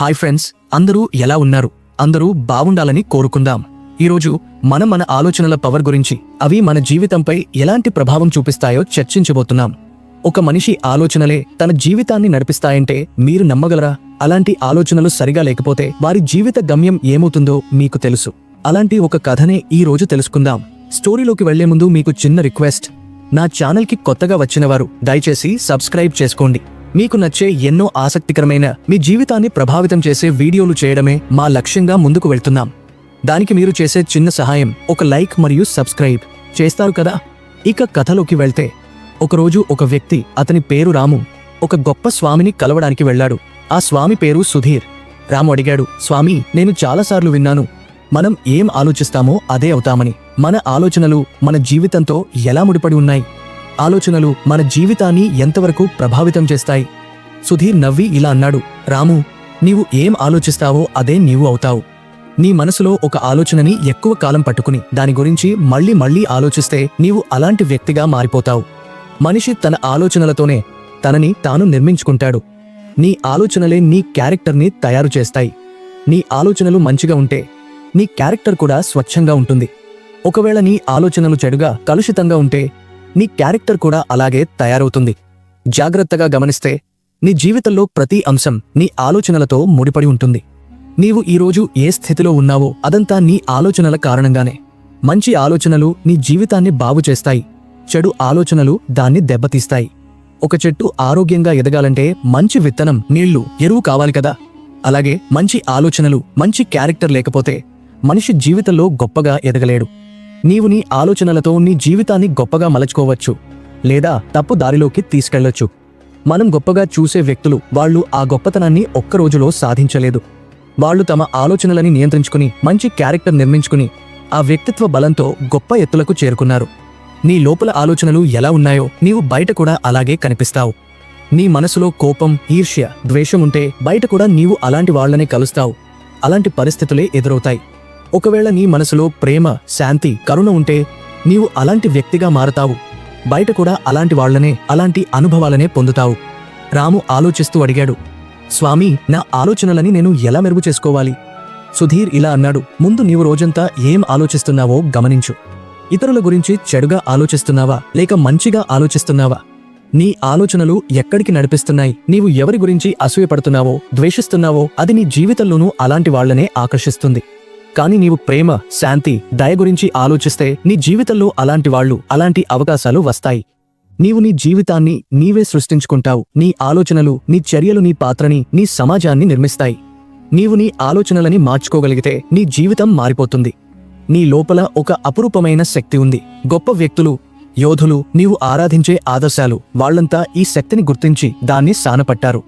Hi friends అందరూ ఎలా ఉన్నారు? అందరూ బాగుండాలని కోరుకుందాం. ఈరోజు మనం మన ఆలోచనల పవర్ గురించి అవి మన జీవితంపై ఎలాంటి ప్రభావం చూపిస్తాయో చర్చించబోతున్నాం. ఒక మనిషి ఆలోచనలే తన జీవితాన్ని నడిపిస్తాయంటే మీరు నమ్మగలరా? అలాంటి ఆలోచనలు సరిగా లేకపోతే వారి జీవిత గమ్యం ఏమవుతుందో మీకు తెలుసు. అలాంటి ఒక కథనే ఈ రోజు తెలుసుకుందాం. స్టోరీలోకి వెళ్ళే ముందు మీకు చిన్న రిక్వెస్ట్. నా ఛానల్కి కొత్తగా వచ్చినవారు దయచేసి సబ్స్క్రైబ్ చేసుకోండి. మీకు నచ్చే ఎన్నో ఆసక్తికరమైన మీ జీవితాన్ని ప్రభావితం చేసే వీడియోలు చేయడమే మా లక్ష్యంగా ముందుకు వెళ్తున్నాం. దానికి మీరు చేసే చిన్న సహాయం ఒక లైక్ మరియు సబ్స్క్రైబ్ చేస్తారు కదా? ఇక కథలోకి వెళ్తే ఒకరోజు ఒక వ్యక్తి అతని పేరు రాము ఒక గొప్ప స్వామిని కలవడానికి వెళ్ళాడు. ఆ స్వామి పేరు సుధీర్. రాము అడిగాడు స్వామి నేను చాలాసార్లు విన్నాను. మనం ఏం ఆలోచిస్తామో అదే అవుతామని. మన ఆలోచనలు మన జీవితంతో ఎలా ముడిపడి ఉన్నాయి? ఆలోచనలు మన జీవితాన్ని ఎంతవరకు ప్రభావితం చేస్తాయి? సుధీర్ నవ్వి ఇలా అన్నాడు రాము నీవు ఏం ఆలోచిస్తావో అదే నీవు అవుతావు. నీ మనసులో ఒక ఆలోచనని ఎక్కువ కాలం పట్టుకుని దాని గురించి మళ్ళీ మళ్ళీ ఆలోచిస్తే నీవు అలాంటి వ్యక్తిగా మారిపోతావు. మనిషి తన ఆలోచనలతోనే తనని తాను నిర్మించుకుంటాడు. నీ ఆలోచనలే నీ క్యారెక్టర్ని తయారు చేస్తాయి. నీ ఆలోచనలు మంచిగా ఉంటే నీ క్యారెక్టర్ కూడా స్వచ్ఛంగా ఉంటుంది. ఒకవేళ నీ ఆలోచనలు చెడుగా కలుషితంగా ఉంటే నీ క్యారెక్టర్ కూడా అలాగే తయారవుతుంది. జాగ్రత్తగా గమనిస్తే నీ జీవితంలో ప్రతి అంశం నీ ఆలోచనలతో ముడిపడి ఉంటుంది. నీవు ఈరోజు ఏ స్థితిలో ఉన్నావో అదంతా నీ ఆలోచనల కారణంగానే. మంచి ఆలోచనలు నీ జీవితాన్ని బాగు చేస్తాయి. చెడు ఆలోచనలు దాన్ని దెబ్బతీస్తాయి. ఒక చెట్టు ఆరోగ్యంగా ఎదగాలంటే మంచి విత్తనం నీళ్ళు ఎరువు కావాలి కదా. అలాగే మంచి ఆలోచనలు మంచి క్యారెక్టర్ లేకపోతే మనిషి జీవితంలో గొప్పగా ఎదగలేడు. నీవు నీ ఆలోచనలతో నీ జీవితాన్ని గొప్పగా మలచుకోవచ్చు లేదా తప్పు దారిలోకి తీసుకెళ్ళొచ్చు. మనం గొప్పగా చూసే వ్యక్తులు వాళ్ళు ఆ గొప్పతనాన్ని ఒక్క రోజులో సాధించలేదు. వాళ్ళు తమ ఆలోచనలని నియంత్రించుకుని మంచి క్యారెక్టర్ నిర్మించుకుని ఆ వ్యక్తిత్వ బలంతో గొప్ప ఎత్తులకు చేరుకున్నారు. నీ లోపల ఆలోచనలు ఎలా ఉన్నాయో నీవు బయట కూడా అలాగే కనిపిస్తావు. నీ మనసులో కోపం ఈర్ష్య ద్వేషం ఉంటే బయట కూడా నీవు అలాంటి వాళ్ళనే కలుస్తావు. అలాంటి పరిస్థితులే ఎదురవుతాయి. ఒకవేళ నీ మనసులో ప్రేమ శాంతి కరుణ ఉంటే నీవు అలాంటి వ్యక్తిగా మారతావు. బయట కూడా అలాంటి వాళ్ళనే అలాంటి అనుభవాలనే పొందుతావు. రాము ఆలోచిస్తూ అడిగాడు. స్వామి నా ఆలోచనలని నేను ఎలా మెరుగు చేసుకోవాలి? సుధీర్ ఇలా అన్నాడు. ముందు నీవు రోజంతా ఏం ఆలోచిస్తున్నావో గమనించు. ఇతరుల గురించి చెడుగా ఆలోచిస్తున్నావా? లేక మంచిగా ఆలోచిస్తున్నావా? నీ ఆలోచనలు ఎక్కడికి నడిపిస్తున్నాయి? నీవు ఎవరి గురించి అసూయపడుతున్నావో ద్వేషిస్తున్నావో అది నీ జీవితంలోనూ అలాంటి వాళ్ళనే ఆకర్షిస్తుంది. కానీ నీవు ప్రేమ శాంతి దయ గురించి ఆలోచిస్తే నీ జీవితంలో అలాంటి వాళ్ళు అలాంటి అవకాశాలు వస్తాయి. నీవు నీ జీవితాన్ని నీవే సృష్టించుకుంటావు. నీ ఆలోచనలు నీ చర్యలు నీ పాత్రని నీ సమాజాన్ని నిర్మిస్తాయి. నీవు నీ ఆలోచనలని మార్చుకోగలిగితే నీ జీవితం మారిపోతుంది. నీ లోపల ఒక అపురూపమైన శక్తి ఉంది. గొప్ప వ్యక్తులు యోధులు నీవు ఆరాధించే ఆదర్శాలు వాళ్ళంతా ఈ శక్తిని గుర్తించి దాన్ని సానపట్టారు.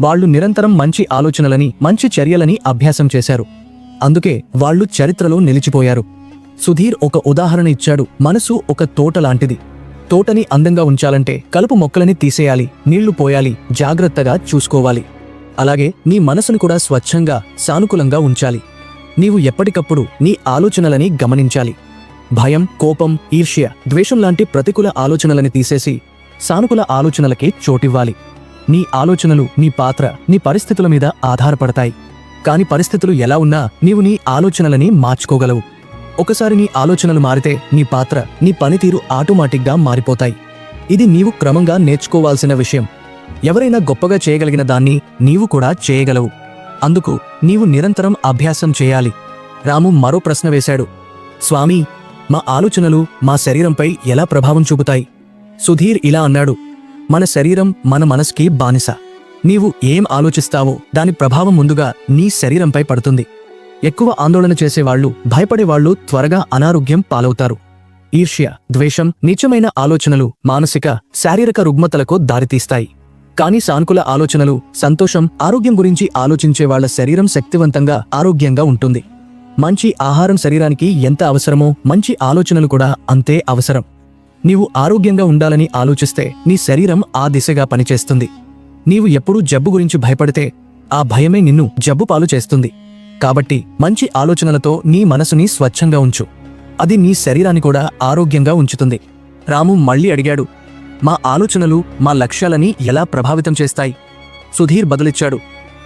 వాళ్ళు నిరంతరం మంచి ఆలోచనలని మంచి చర్యలని అభ్యాసం చేశారు. అందుకే వాళ్ళు చరిత్రలో నిలిచిపోయారు. సుధీర్ ఒక ఉదాహరణ ఇచ్చాడు. మనసు ఒక తోట లాంటిది. తోటని అందంగా ఉంచాలంటే కలుపు మొక్కలని తీసేయాలి నీళ్ళు పోయాలి జాగ్రత్తగా చూసుకోవాలి. అలాగే నీ మనసును కూడా స్వచ్ఛంగా సానుకూలంగా ఉంచాలి. నీవు ఎప్పటికప్పుడు నీ ఆలోచనలని గమనించాలి. భయం కోపం ఈర్ష్య ద్వేషం లాంటి ప్రతికూల ఆలోచనలని తీసేసి సానుకూల ఆలోచనలకి చోటివ్వాలి. నీ ఆలోచనలు నీ పాత్ర నీ పరిస్థితుల మీద ఆధారపడతాయి. కాని పరిస్థితులు ఎలా ఉన్నా నీవు నీ ఆలోచనలని మార్చుకోగలవు. ఒకసారి నీ ఆలోచనలు మారితే నీ పాత్ర నీ పనితీరు ఆటోమేటిక్గా మారిపోతాయి. ఇది నీవు క్రమంగా నేర్చుకోవాల్సిన విషయం. ఎవరైనా గొప్పగా చేయగలిగిన దాన్ని నీవు కూడా చేయగలవు. అందుకు నీవు నిరంతరం అభ్యాసం చేయాలి. రాము మరో ప్రశ్న వేశాడు. స్వామి మా ఆలోచనలు మా శరీరంపై ఎలా ప్రభావం చూపుతాయి? సుధీర్ ఇలా అన్నాడు. మన శరీరం మన మనసుకి బానిస. నీవు ఏం ఆలోచిస్తావో దాని ప్రభావం ముందుగా నీ శరీరంపై పడుతుంది. ఎక్కువ ఆందోళన చేసేవాళ్ళు భయపడేవాళ్ళు త్వరగా అనారోగ్యం పాలవుతారు. ఈర్ష్య ద్వేషం నీచమైన ఆలోచనలు మానసిక శారీరక రుగ్మతలకు దారితీస్తాయి. కానీ సానుకూల ఆలోచనలు సంతోషం ఆరోగ్యం గురించి ఆలోచించేవాళ్ళ శరీరం శక్తివంతంగా ఆరోగ్యంగా ఉంటుంది. మంచి ఆహారం శరీరానికి ఎంత అవసరమో మంచి ఆలోచనలు కూడా అంతే అవసరం. నీవు ఆరోగ్యంగా ఉండాలని ఆలోచిస్తే నీ శరీరం ఆ దిశగా పనిచేస్తుంది. నీవు ఎప్పుడూ జబ్బు గురించి భయపడితే ఆ భయమే నిన్ను జబ్బు పాలు చేస్తుంది. కాబట్టి మంచి ఆలోచనలతో నీ మనసుని స్వచ్ఛంగా ఉంచు. అది నీ శరీరాన్ని కూడా ఆరోగ్యంగా ఉంచుతుంది. రాము మళ్ళీ అడిగాడు మా ఆలోచనలు మా లక్ష్యాలని ఎలా ప్రభావితం చేస్తాయి? సుధీర్ బదులిచ్చాడు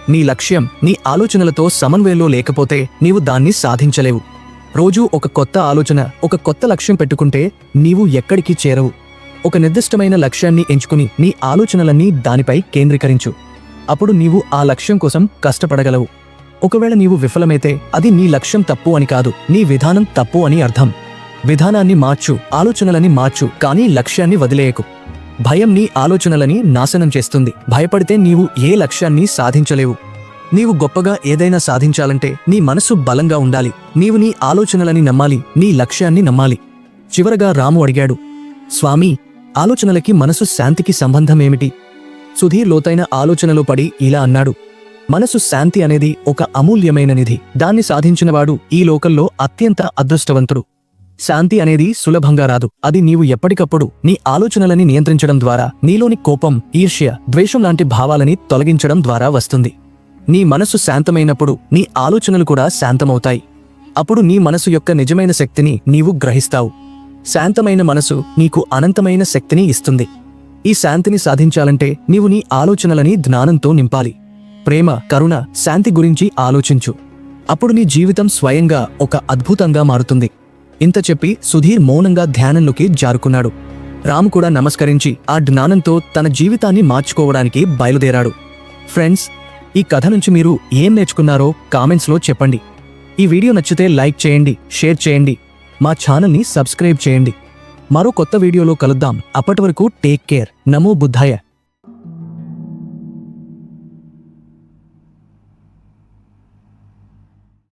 నీ లక్ష్యం నీ ఆలోచనలతో సమన్వయంలో లేకపోతే నీవు దాన్ని సాధించలేవు. రోజూ ఒక కొత్త ఆలోచన ఒక కొత్త లక్ష్యం పెట్టుకుంటే నీవు ఎక్కడికి చేరవు. ఒక నిర్దిష్టమైన లక్ష్యాన్ని ఎంచుకుని నీ ఆలోచనలన్నీ దానిపై కేంద్రీకరించు. అప్పుడు నీవు ఆ లక్ష్యం కోసం కష్టపడగలవు. ఒకవేళ నీవు విఫలమైతే అది నీ లక్ష్యం తప్పు అని కాదు నీ విధానం తప్పు అని అర్థం. విధానాన్ని మార్చు ఆలోచనలని మార్చు కానీ లక్ష్యాన్ని వదిలేయకు. భయం నీ ఆలోచనలని నాశనం చేస్తుంది. భయపడితే నీవు ఏ లక్ష్యాన్ని సాధించలేవు. నీవు గొప్పగా ఏదైనా సాధించాలంటే నీ మనసు బలంగా ఉండాలి. నీవు నీ ఆలోచనలని నమ్మాలి నీ లక్ష్యాన్ని నమ్మాలి. చివరగా రాము అడిగాడు స్వామి ఆలోచనలకి మనసు శాంతికి సంబంధమేమిటి? సుధీర్ లోతైన ఆలోచనలో పడి ఇలా అన్నాడు. మనసు శాంతి అనేది ఒక అమూల్యమైన నిధి. దాన్ని సాధించినవాడు ఈ లోకంలో అత్యంత అదృష్టవంతుడు. శాంతి అనేది సులభంగా రాదు. అది నీవు ఎప్పటికప్పుడు నీ ఆలోచనలని నియంత్రించడం ద్వారా నీలోని కోపం ఈర్ష్య ద్వేషం లాంటి భావాలని తొలగించడం ద్వారా వస్తుంది. నీ మనసు శాంతమైనప్పుడు నీ ఆలోచనలు కూడా శాంతమవుతాయి. అప్పుడు నీ మనసు యొక్క నిజమైన శక్తిని నీవు గ్రహిస్తావు. శాంతమైన మనసు నీకు అనంతమైన శక్తిని ఇస్తుంది. ఈ శాంతిని సాధించాలంటే నీవు నీ ఆలోచనలని జ్ఞానంతో నింపాలి. ప్రేమ కరుణ శాంతి గురించి ఆలోచించు. అప్పుడు నీ జీవితం స్వయంగా ఒక అద్భుతంగా మారుతుంది. ఇంత చెప్పి సుధీర్ మౌనంగా ధ్యానంలోకి జారుకున్నాడు. రాము కూడా నమస్కరించి ఆ జ్ఞానంతో తన జీవితాన్ని మార్చుకోవడానికి బయలుదేరాడు. ఫ్రెండ్స్ ఈ కథ నుంచి మీరు ఏం నేర్చుకున్నారో కామెంట్స్లో చెప్పండి. ఈ వీడియో నచ్చితే లైక్ చేయండి షేర్ చేయండి. మా ఛానల్ని సబ్స్క్రైబ్ చేయండి. మరో కొత్త వీడియోలో కలుద్దాం. అప్పటి వరకు టేక్ కేర్. నమో బుద్ధాయ.